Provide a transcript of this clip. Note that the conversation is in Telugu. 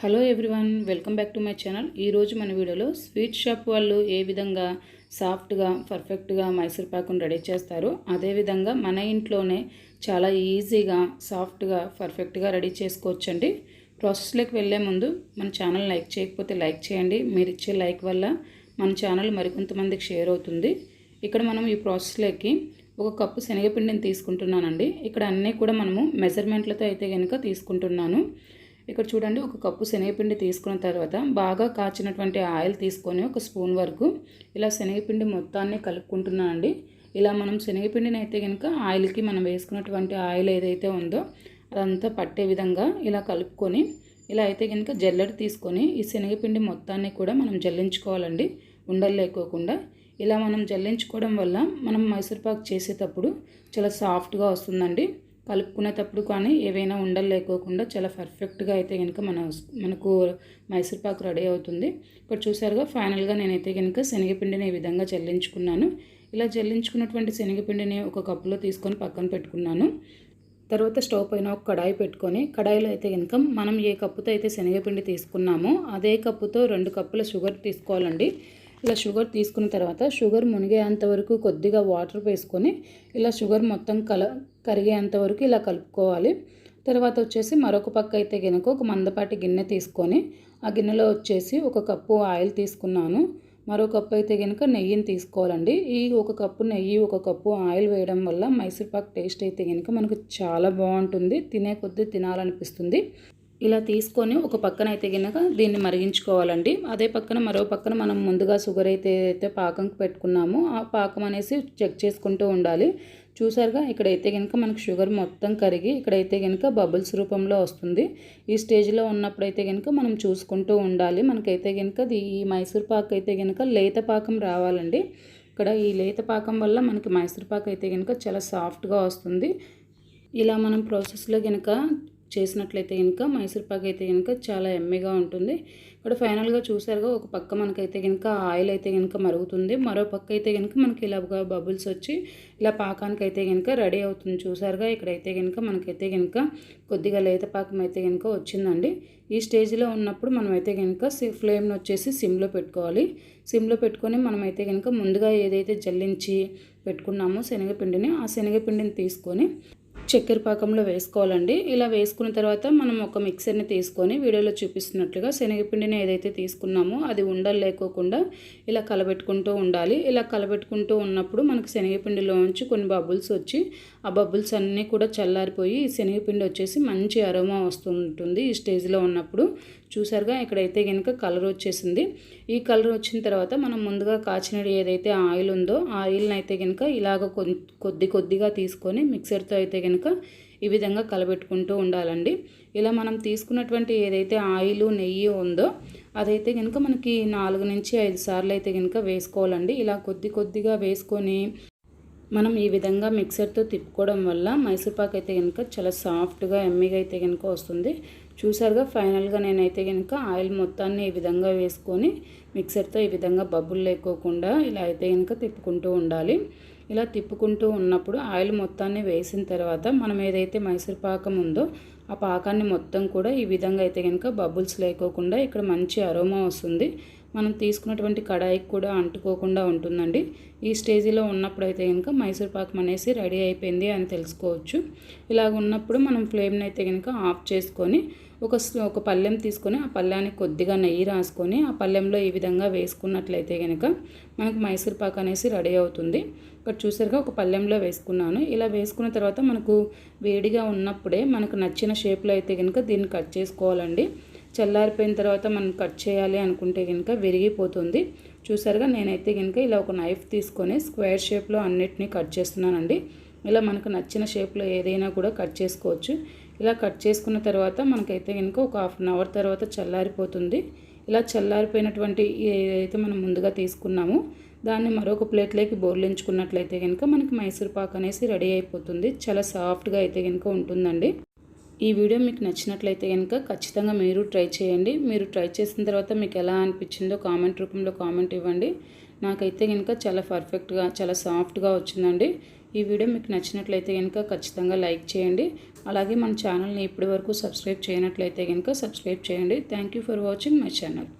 Hello everyone welcome back to my channel. ఈరోజు మన వీడియోలో స్వీట్ షాప్ వాళ్ళు ఏ విధంగా సాఫ్ట్గా పర్ఫెక్ట్గా మైసూర్ పాకును రెడీ చేస్తారో అదేవిధంగా మన ఇంట్లోనే చాలా ఈజీగా సాఫ్ట్గా పర్ఫెక్ట్గా రెడీ చేసుకోవచ్చండి. ప్రాసెస్లోకి వెళ్ళే ముందు మన ఛానల్ లైక్ చేయకపోతే లైక్ చేయండి. మీరు ఇచ్చే లైక్ వల్ల మన ఛానల్ మరికొంతమందికి షేర్ అవుతుంది. ఇక్కడ మనం ఈ ప్రాసెస్లోకి ఒక కప్పు శనగపిండిని తీసుకుంటున్నానండి. ఇక్కడ అన్నీ కూడా మనము మెజర్మెంట్లతో అయితే కనుక తీసుకుంటున్నాను. ఇక్కడ చూడండి ఒక కప్పు శనగపిండి తీసుకున్న తర్వాత బాగా కాచినటువంటి ఆయిల్ తీసుకొని ఒక స్పూన్ వరకు ఇలా శనగపిండి మొత్తాన్ని కలుపుకుంటున్నానండి. ఇలా మనం శనగపిండిని అయితే కనుక ఆయిల్కి మనం వేసుకున్నటువంటి ఆయిల్ ఏదైతే ఉందో అదంతా పట్టే విధంగా ఇలా కలుపుకొని ఇలా అయితే కనుక జల్లెడ తీసుకొని ఈ శనగపిండి మొత్తాన్ని కూడా మనం జల్లించుకోవాలండి ఉండలు లేకోకుండా. ఇలా మనం జల్లించుకోవడం వల్ల మనం మైసూర్పాకు చేసేటప్పుడు చాలా సాఫ్ట్గా వస్తుందండి. కలుపుకునేటప్పుడు కానీ ఏవైనా ఉండలు లేకోకుండా చాలా పర్ఫెక్ట్గా అయితే కనుక మన మనకు మైసూర్పాకు రెడీ అవుతుంది. ఇప్పుడు చూసారుగా ఫైనల్గా నేనైతే కనుక శనగపిండిని ఈ విధంగా జల్లించుకున్నాను. ఇలా జల్లించుకున్నటువంటి శనగపిండిని ఒక కప్పులో తీసుకొని పక్కన పెట్టుకున్నాను. తర్వాత స్టవ్ పైన ఒక కడాయి పెట్టుకొని కడాయిలో అయితే కనుక మనం ఏ కప్పుతో అయితే శనగపిండి తీసుకున్నామో అదే కప్పుతో రెండు కప్పుల షుగర్ తీసుకోవాలండి. ఇలా షుగర్ తీసుకున్న తర్వాత షుగర్ మునిగేంత వరకు కొద్దిగా వాటర్ వేసుకొని ఇలా షుగర్ మొత్తం కల కరిగేంత వరకు ఇలా కలుపుకోవాలి. తర్వాత వచ్చేసి మరొక పక్క అయితే గినక ఒక మందపాటి గిన్నె తీసుకొని ఆ గిన్నెలో వచ్చేసి ఒక కప్పు ఆయిల్ తీసుకున్నాను. మరో కప్పు అయితే కనుక నెయ్యిని తీసుకోవాలండి. ఈ ఒక కప్పు నెయ్యి ఒక కప్పు ఆయిల్ వేయడం వల్ల మైసూర్పాక్ టేస్ట్ అయితే కనుక మనకు చాలా బాగుంటుంది. తినే కొద్దీ తినాలనిపిస్తుంది. ఇలా తీసుకొని ఒక పక్కన అయితే కనుక దీన్ని మరిగించుకోవాలండి. అదే పక్కన మరో పక్కన మనం ముందుగా షుగర్ అయితే అయితే పాకం పెట్టుకున్నామో ఆ పాకం అనేసి చెక్ చేసుకుంటూ ఉండాలి. చూసారుగా ఇక్కడైతే కనుక మనకు షుగర్ మొత్తం కరిగి ఇక్కడైతే కనుక బబుల్స్ రూపంలో వస్తుంది. ఈ స్టేజ్లో ఉన్నప్పుడైతే కనుక మనం చూసుకుంటూ ఉండాలి. మనకైతే కనుక ఈ మైసూర్ పాక్ అయితే కనుక లేత పాకం రావాలండి. ఇక్కడ ఈ లేత పాకం వల్ల మనకి మైసూర్ పాక్ అయితే కనుక చాలా సాఫ్ట్గా వస్తుంది. ఇలా మనం ప్రాసెస్లో కనుక చేసినట్లయితే కనుక మైసూర్పాక్ అయితే కనుక చాలా ఎమ్మెగా ఉంటుంది. ఇక్కడ ఫైనల్గా చూసారుగా ఒక పక్క మనకైతే కనుక ఆయిల్ అయితే కనుక మరుగుతుంది. మరో పక్క అయితే కనుక మనకి ఇలాగా బబుల్స్ వచ్చి ఇలా పాకానికి అయితే కనుక రెడీ అవుతుంది చూసారుగా ఇక్కడైతే కనుక మనకైతే కనుక కొద్దిగా లేత పాకం అయితే కనుక వచ్చిందండి. ఈ స్టేజ్లో ఉన్నప్పుడు మనమైతే కనుక ఫ్లేమ్ని వచ్చేసి సిమ్లో పెట్టుకోవాలి. సిమ్లో పెట్టుకొని మనమైతే కనుక ముందుగా ఏదైతే జల్లించి పెట్టుకున్నామో శనగపిండిని ఆ శనగపిండిని తీసుకొని చక్కెర పాకంలో వేసుకోవాలండి. ఇలా వేసుకున్న తర్వాత మనం ఒక మిక్సర్ని తీసుకొని వీడియోలో చూపిస్తున్నట్లుగా శనగపిండిని ఏదైతే తీసుకున్నామో అది ఉండలు లేకోకుండా ఇలా కలబెట్టుకుంటూ ఉండాలి. ఇలా కలబెట్టుకుంటూ ఉన్నప్పుడు మనకు శనగపిండిలోంచి కొన్ని బబుల్స్ వచ్చి ఆ బబుల్స్ అన్నీ కూడా చల్లారిపోయి శనగపిండి వచ్చేసి మంచి అరోమా వస్తుంటుంది ఈ స్టేజ్లో ఉన్నప్పుడు. చూసారుగా ఇక్కడైతే కనుక కలర్ వచ్చేసింది. ఈ కలర్ వచ్చిన తర్వాత మనం ముందుగా కాచిన ఏదైతే ఆయిల్ ఉందో ఆయిల్ని అయితే కనుక ఇలాగ కొద్ది కొద్దిగా తీసుకొని మిక్సర్తో అయితే కనుక ఈ విధంగా కలబెట్టుకుంటూ ఉండాలండి. ఇలా మనం తీసుకున్నటువంటి ఏదైతే ఆయిల్ నెయ్యి ఉందో అదైతే కనుక మనకి నాలుగు నుంచి ఐదు సార్లు అయితే కనుక వేసుకోవాలండి. ఇలా కొద్ది కొద్దిగా వేసుకొని మనం ఈ విధంగా మిక్సర్తో తిప్పుకోవడం వల్ల మైసూర్పాక్ అయితే కనుక చాలా సాఫ్ట్గా ఎమ్మిగా అయితే కనుక వస్తుంది. చూసారుగా ఫైనల్గా నేనైతే కనుక ఆయిల్ మొత్తాన్ని ఈ విధంగా వేసుకొని మిక్సర్తో ఈ విధంగా బబ్బులు లేకోకుండా ఇలా అయితే కనుక తిప్పుకుంటూ ఉండాలి. ఇలా తిప్పుకుంటూ ఉన్నప్పుడు ఆయిల్ మొత్తాన్ని వేసిన తర్వాత మనం ఏదైతే మైసూర్ పాకం ఉందో ఆ పాకాన్ని మొత్తం కూడా ఈ విధంగా అయితే కనుక బబుల్స్ లేకోకుండా ఇక్కడ మంచి అరోమా వస్తుంది. మనం తీసుకున్నటువంటి కడాయికి కూడా అంటుకోకుండా ఉంటుందండి. ఈ స్టేజీలో ఉన్నప్పుడు అయితే కనుక మైసూర్ పాకం అనేసి రెడీ అయిపోయింది అని తెలుసుకోవచ్చు. ఇలాగ ఉన్నప్పుడు మనం ఫ్లేమ్ని అయితే కనుక ఆఫ్ చేసుకొని ఒక ఒక పళ్ళెం తీసుకొని ఆ పళ్ళానికి కొద్దిగా నెయ్యి రాసుకొని ఆ పళ్ళెంలో ఈ విధంగా వేసుకున్నట్లయితే కనుక మనకు మైసూర్ పాక్ అనేసి రెడీ అవుతుంది. ఇక్కడ చూసారుగా ఒక పళ్ళెంలో వేసుకున్నాను. ఇలా వేసుకున్న తర్వాత మనకు వేడిగా ఉన్నప్పుడే మనకు నచ్చిన షేప్లో అయితే కనుక దీన్ని కట్ చేసుకోవాలండి. చల్లారిపోయిన తర్వాత మనం కట్ చేయాలి అనుకుంటే కనుక విరిగిపోతుంది. చూసారుగా నేనైతే కనుక ఇలా ఒక నైఫ్ తీసుకొని స్క్వేర్ షేప్లో అన్నిటినీ కట్ చేస్తున్నానండి. ఇలా మనకు నచ్చిన షేప్లో ఏదైనా కూడా కట్ చేసుకోవచ్చు. ఇలా కట్ చేసుకున్న తర్వాత మనకైతే కనుక ఒక హాఫ్ అన్ అవర్ తర్వాత చల్లారిపోతుంది. ఇలా చల్లారిపోయినటువంటి ఏదైతే మనం ముందుగా తీసుకున్నామో దాన్ని మరొక ప్లేట్లోకి బోర్లించుకున్నట్లయితే కనుక మనకి మైసూర్ పాక్ అనేసి రెడీ అయిపోతుంది. చాలా సాఫ్ట్గా అయితే కనుక ఉంటుందండి. ఈ వీడియో మీకు నచ్చినట్లయితే కనుక ఖచ్చితంగా మీరు ట్రై చేయండి. మీరు ట్రై చేసిన తర్వాత మీకు ఎలా అనిపించిందో కామెంట్ రూపంలో కామెంట్ ఇవ్వండి. నాకైతే కనుక చాలా పర్ఫెక్ట్గా చాలా సాఫ్ట్గా వచ్చిందండి. ఈ వీడియో మీకు నచ్చినట్లయితే కనుక ఖచ్చితంగా లైక్ చేయండి. అలాగే మన ఛానల్ని ఇప్పటి వరకు సబ్స్క్రైబ్ చేయనట్లయితే కనుక సబ్స్క్రైబ్ చేయండి. Thank you for watching my channel.